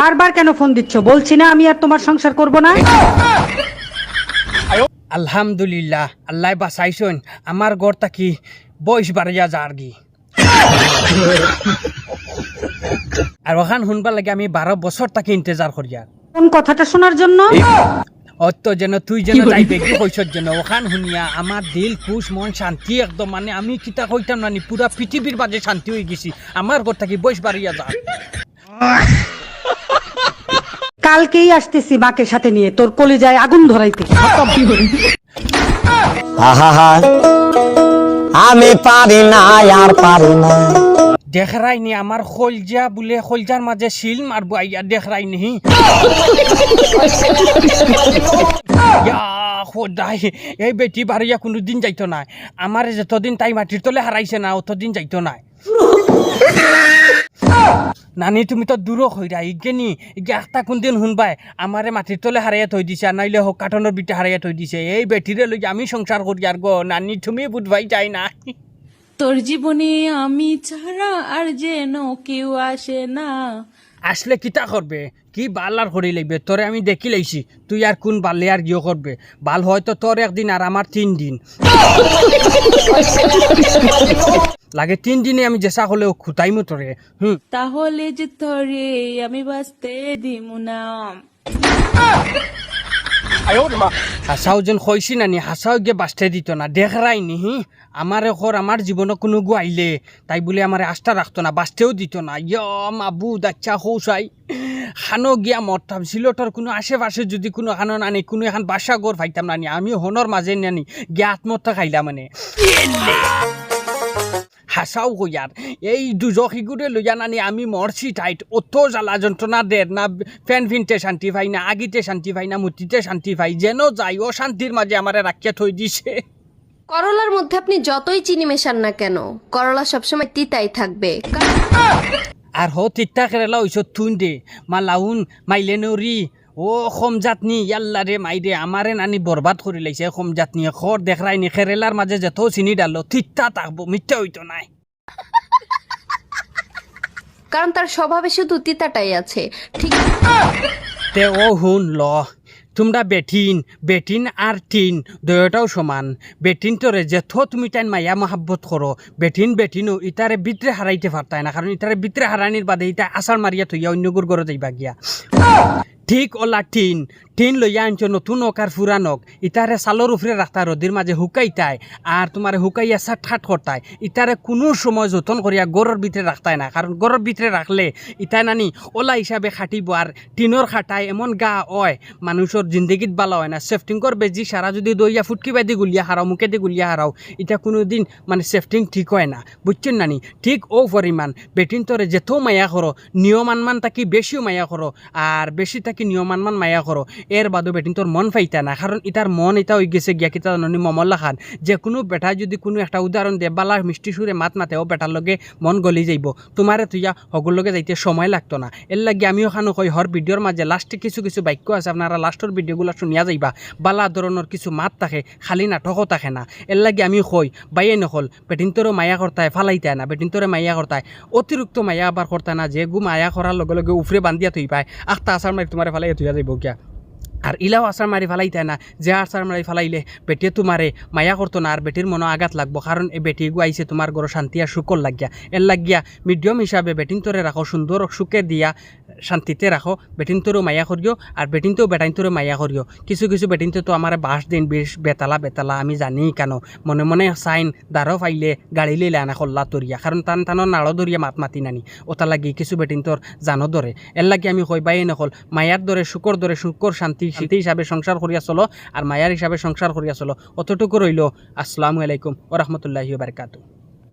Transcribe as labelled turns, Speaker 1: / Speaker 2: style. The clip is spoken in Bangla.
Speaker 1: বারবার কেন ফোন দিচ্ছ? বলছি না আমি আর তোমার সংসার করব না?
Speaker 2: আলহামদুলিল্লাহ আল্লাহ বা বাঁচাইছন। আমার গড়টা তাকি বয়স বাড়িয়া যার গি আর ওখান শুনবার লাগে আমি বারো বছর তাকে ইন্তজার করি আর
Speaker 1: কোন কথাটা শোনার জন্য?
Speaker 2: অত যেন তুই যেন যাইবে কি কইছ যেন? ওখান শুনিয়া আমার দিল খুশ মন শান্তি একদম মানে আমি কিতা কইতাম নানি পুরা পৃথিবীর মাঝে শান্তি হয়ে গেছি। আমার ঘর থাকি বয়স বাড়িয়া যা।
Speaker 1: কালকেই আসতেছি মাকে সাথে নিয়ে তোর কলিজায় আগুন ধরাইতে।
Speaker 3: আমি পারি না আর পারি না।
Speaker 2: দেখরাই নি আমার খলজা বলে খলজার মাঝে শিল মারবো আইয়া দেখরাই নি ইয়া খোদাই এই বেটি বাড়িয়া কোনো দিন যাইতো না আমার যতদিন তাই মাটির তলে হারাইছে না, অতদিন যাইতো না নানি, তুমি তো দূর হইরা ইগেনি, ইগে একটা কোনদিন শুনবাই আমারে মাটির তলে হারাইয়া থৈ দিছে, নাইলে হোক কাটনের বিটা হারাইয়া থৈ দিছে। এই বেটিরে লই আমি সংসার করি আর গো, নানি, তুমি বুধবাই যাই না
Speaker 4: তোর জীবনে আমি ছাড়া আর যেন কেউ আসে না।
Speaker 2: আসলে কিতা করবে? কি বাল আর করি লাগবে? তোরে আমি দেখি লাইছি। তুই আর কোন বালে আর গিয়ে করবে? বাল হয়তো তোর একদিন আর আমার তিন দিন। লাগে তিন দিনে আমি জেসা হলেও খুতাইমু তোরে। হুম।
Speaker 4: তাহলে যে তোরে আমি বাঁচতে দিমু না।
Speaker 2: হাসাও যেন কইছি নানি, হাসাও গিয়ে বাঁচতে দিত না দেখরাই নি হি। আমার ঘর আমার জীবনে কোনো গুয়াইলে তাই বলে আমার আস্থা রাখতো না বাঁচতেও দিত না। ইয় মাবু, দাচ্চা হৌসাই খানো গিয়া মরতাম সিলটর কোনো আশেপাশে যদি কোনো খানো নানি, কোনো এখন বাসা গড় ফাইতাম নানি, আমি হনর মাঝে নানি, গিয়া আত্মহত্যা খাইলাম মানে। হাসাও কইয়ার এই দুজখিগুড়ে লইয়া নানি আমি মরছি টাইট। অত জ্বালা যন্ত্রণা দের না ফ্যান ফিনতে শান্তি পাই না আগিতে শান্তি পাই না মুতিতে শান্তি পাই যেন যাই ও শান্তির মাঝে আমারে রাখিয়া থই দিছে।
Speaker 5: করলার মধ্যে আপনি যতই চিনি মেশান না কেন করলা সবসময় তিতাই থাকবে।
Speaker 2: আর হো তিত্তা কেরেলা হইছ তুন দে। মা লাউন মাইলে নরি ও খম জাতনি ইয়াল্লা রে মাইরে আমারে নানি বরবাদ করে লাইছে খম জাতনি। খর দেখরাই নি মাঝে যত চিনি ডালো তিত্তা থাকব মিথ্যা হইতো নাই।
Speaker 5: কারণ তার স্বভাবে শুধু তিতাটাই আছে। ঠিক
Speaker 2: তে ও হুন ল তোমরা বেটিন বেটিন আর টিন দুয়োটাও সমান। বেটিন তোরে যেথ তুমি টাইন মায়া মহাব্বত করো বেটিন বেটিনও ইতারে বিতরে হারাইতে পারতাই না কারণ ইতারে বিতরে হারানির বাদে ইটা আসার মারিয়া থইয়া অন্য গুর ঘরে যাইবা গিয়া। ঠিক ও টিন। টিন লইয়া আনছ নতুন অকার ফুরানক ইতারে সালর উপরে রাখতা রদির মাঝে হুকাইতাই আর তোমার হুকাইয়া সাট ঠাট করতাই ইতারে কোনো সময় যতন করিয়া গরর ভিতরে রাখতাই না কারণ গরর ভিতরে রাখলে ইতাই নানি ওলা হিসাবে খাটিব আর টিনর খাটাই এমন গা হয় মানুষের জিন্দগিত বালা হয় না। সেফটিংকর বেজি সারা যদি দইয়া ফুটকি বাদি গুলিয়া হারাও মুখে দি গুলিয়া হারাও এটা কোনো দিন মানে সেফটিং ঠিক হয় না। বুঝছেন নানি, ঠিক ও পরিমাণ বেটিন তরে যেত মায়া করো নিয়মানমান তাকি বেশিও মায়া করো আর বেশি তাকি নিয়মানমান মায়া করো এর বাদও বেটিন তোর মন ফাইতা না। কারণ ইতার মন এটা হয়ে গেছে গিয়া কিতা জানি মমল্লা খান। যে কোনো বেটা যদি কোনো একটা উদাহরণ দে বালা মিষ্টি সুরে মাত মাতে ও বেটার লগে মন গলি যাইব। তোমারে তুইয়া হগুর লগে যাইতে সময় লাগতো না। এর লাগে আমিও খানো কই হর ভিডিওর মাঝে লাস্টে কিছু কিছু বাক্য আছে, আপনারা লাস্টের ভিডিওগুলো শুনিয়া যাইবা। বালা ধরনের কিছু মাত থাকে, খালি নাটকও থাকে না। এর লাগে আমি কই বাইয়ে নকল বেটিন তোরও মায়া করতায় ফালাইতায় না বেটিন তোরে মায়া করতায় অতিরিক্ত মায়া আবার করতায় না, যে গু মায়া করার লগে লগে উফরে বান্ধিয়া থই পায়। আখটা আসার মারি তোমারে ফালাই থইয়া যাইব কিয়া আর ইলাও আসার মারি ফালাইতে না, যে আসার মারি ফালাইলে বেটিয়ে তোমারে মায়া করতো না আর বেটির মনে আঘাত লাগবো। কারণ এই বেটি গু আইছে তোমার ঘর শান্তি আর সুখর লাগিয়া এর লাগিয়া মিডিয়াম হিসাবে বেটিন তোরে রাখো সুন্দর সুখে দিয়া শান্তিতে রাখো বেটিন তোরও মায়া করিও আর বেটিন তো বেটাইন তোরও মায়া করিও কিছু কিছু বেটিন তো আমার বাস দিন বেশ বেতালা বেতালা, আমি জানি কেন। মনে মনে সাইন দারো ফাইলে গাড়ি লইলে আনা খল্লা তরিয়া কারণ টান টানৰ নাড়ো দরিয়া মাত মাতি নানি। ওটা লাগি কিছু বেটিন তোর জানো দরে এর লাগি আমি কইবাই নকল মায়ার দরে শুকর দরে শুকর শান্তি শান্তি হিসাবে সংসার করিয়া চলো আর মায়ার হিসাবে সংসার করিয়া চলো। অতটুকু রইল। আসসালামু আলাইকুম ও রহমতুল্লাহি বারকাতু